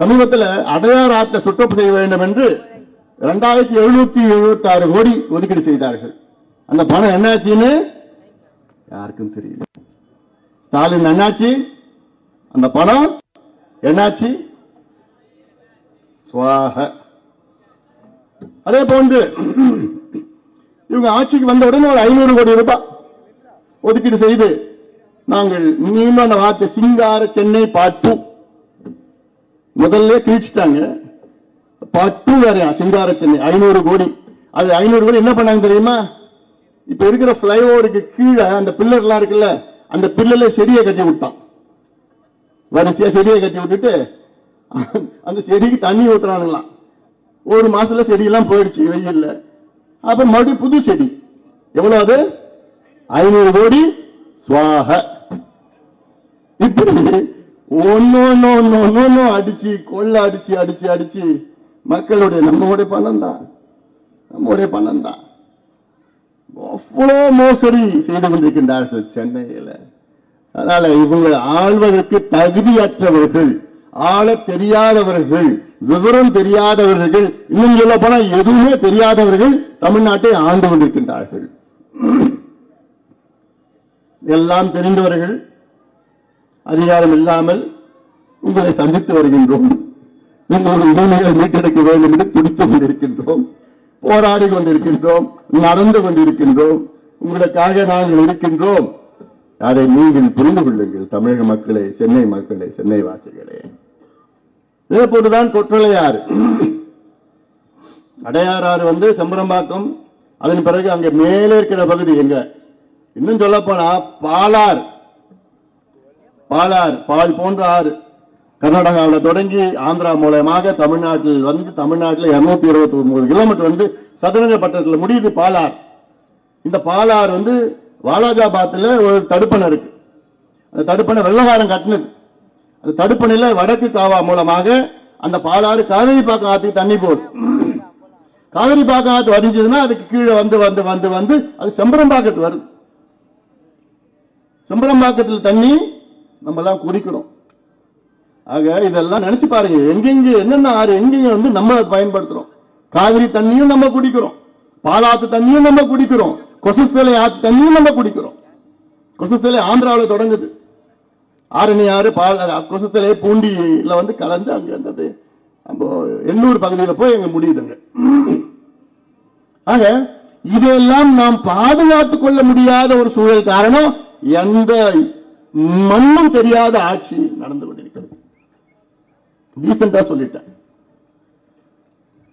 சமீபத்தில் அடையார் ஆற்றை சுற்றப்பு செய்ய வேண்டும் என்று இரண்டாயிரத்தி எழுநூத்தி எழுபத்தி ஆறு கோடி ஒதுக்கீடு செய்தார்கள். அந்த பணம் என்னாச்சுன்னு? யாருக்கும் தெரியல. ஸ்டாலின் என்னாச்சு? அந்த பணம் என்னாச்சு? சுவாக. அதே போன்று இவங்க ஆட்சிக்கு வந்த உடனே ஒரு ஐநூறு கோடி ரூபாய் ஒதுக்கீடு செய்து நாங்கள் மீண்டும் அந்த வார்த்தை சிங்கார சென்னை பாட்டு முதல்ல கிழிச்சிட்டாங்க பட்டு வேறையா சிங்கார சென்னை ஐநூறு கோடி. அது ஐநூறு கோடி என்ன பண்ணாங்க தெரியுமா? இப்ப இருக்கிற பிளைஓவருக்கு கீழே அந்த பில்லர் எல்லாம் இருக்குல்ல அந்த பில்லர்ல செடியை கட்டி விட்டான். வரிசையா செடியை கட்டி விட்டுட்டு அந்த செடிக்கு தண்ணி ஊத்துறானுங்களாம். ஒரு மாசத்துல செடியெல்லாம் போயிடுச்சு வெயில்ல. அப்ப மறுபடியும் புது செடி. எவ்வளவு அது? ஐநூறு கோடி. சுவாக இப்படி ஒன்னொன்னு அடிச்சு கொள்ள அடிச்சு அடிச்சு அடிச்சு மக்களுடைய நம்மளுடைய பணம் தான். நம்மளுடைய பணம் தான். அவ்வளோ மோசடி செய்து கொண்டிருக்கின்றார்கள் சென்னையில. அதனால இவங்க ஆள்வதற்கு தகுதியற்றவர்கள் ஆள தெரியாதவர்கள் விவரம் தெரியாதவர்கள் இன்னும் சொல்ல போனா எதுவுமே தெரியாதவர்கள் தமிழ்நாட்டை ஆண்டு கொண்டிருக்கின்றார்கள். எல்லாம் தெரிந்தவர்கள் அதிகாரம் இல்லாமல் உங்களை சந்தித்து வருகின்றோம். உங்களுடைய உரிமைகளை மீட்டெடுக்க வேண்டும் என்று துடித்துக் கொண்டிருக்கின்றோம். போராடி கொண்டிருக்கின்றோம். நடந்து கொண்டிருக்கின்றோம். உங்களுக்காக நாங்கள் இருக்கின்றோம். அதை நீங்கள் புரிந்து கொள்ளுங்கள் தமிழக மக்களே சென்னை மக்களே சென்னை வாசிகளே. இதே போட்டுதான் கொற்றலையாறு. அடையாறாறு வந்து செம்பரம்பாக்கம் அதன் பிறகு அங்க மேலே இருக்கிற பகுதி எங்க? இன்னும் சொல்ல போனா பாலார் பாலார் பால் போன்ற ஆறு. கர்நாடகாவில் தொடங்கி ஆந்திரா மூலயமாக தமிழ்நாட்டில் வந்து தமிழ்நாட்டில் இருநூத்தி இருபத்தி ஒன்பது கிலோமீட்டர் வந்து சதுரங்க பட்டத்தில் முடியுது பாலார். இந்த பாலார் வந்து வாலாஜாபாத்தில் ஒரு தடுப்பணை இருக்கு. அந்த தடுப்பணை வெள்ளகாரம் கட்டினது. அந்த தடுப்பணையில் வடக்கு காவா மூலமாக அந்த பாலாறு காவேரி பாக்கம் ஆற்றுக்கு தண்ணி போகுது. காவேரி பாக்கம் ஆற்று வடிஞ்சதுன்னா அதுக்கு கீழே வந்து வந்து வந்து வந்து அது செம்பரம்பாக்கத்து வருது. செம்பரம்பாக்கத்தில் தண்ணி நம்ம எல்லாம் குடிக்கிறோம். ஆக இதெல்லாம் நினைச்சு பாருங்க. எங்கெங்க என்னென்ன ஆறு எங்கெங்க வந்து நம்ம பயன்படுத்துறோம்? காவிரி தண்ணியும் நம்ம குடிக்கிறோம். பாலாத்து தண்ணியும் நம்ம குடிக்கிறோம். கொசசிலை ஆத்து தண்ணியும் நம்ம குடிக்கிறோம். கொசசிலை ஆந்திராவில் தொடங்குது. ஆரணி ஆறு பால் கொசஸ்தலை பூண்டியில வந்து கலந்து அங்க இருந்தது நம்ம எண்ணூர் பகுதியில் போய் எங்க முடியுதுங்க. ஆக இதெல்லாம் நாம் பாதுகாத்துக் கொள்ள முடியாத ஒரு சூழல் காரணம் எந்த மண்ணும் தெரியாத ஆட்சி. ரீசெண்டா சொல்லிட்டேன்.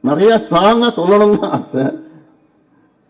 நிறைய ஸ்ட்ராங்கா சொல்லணும்னு ஆசை.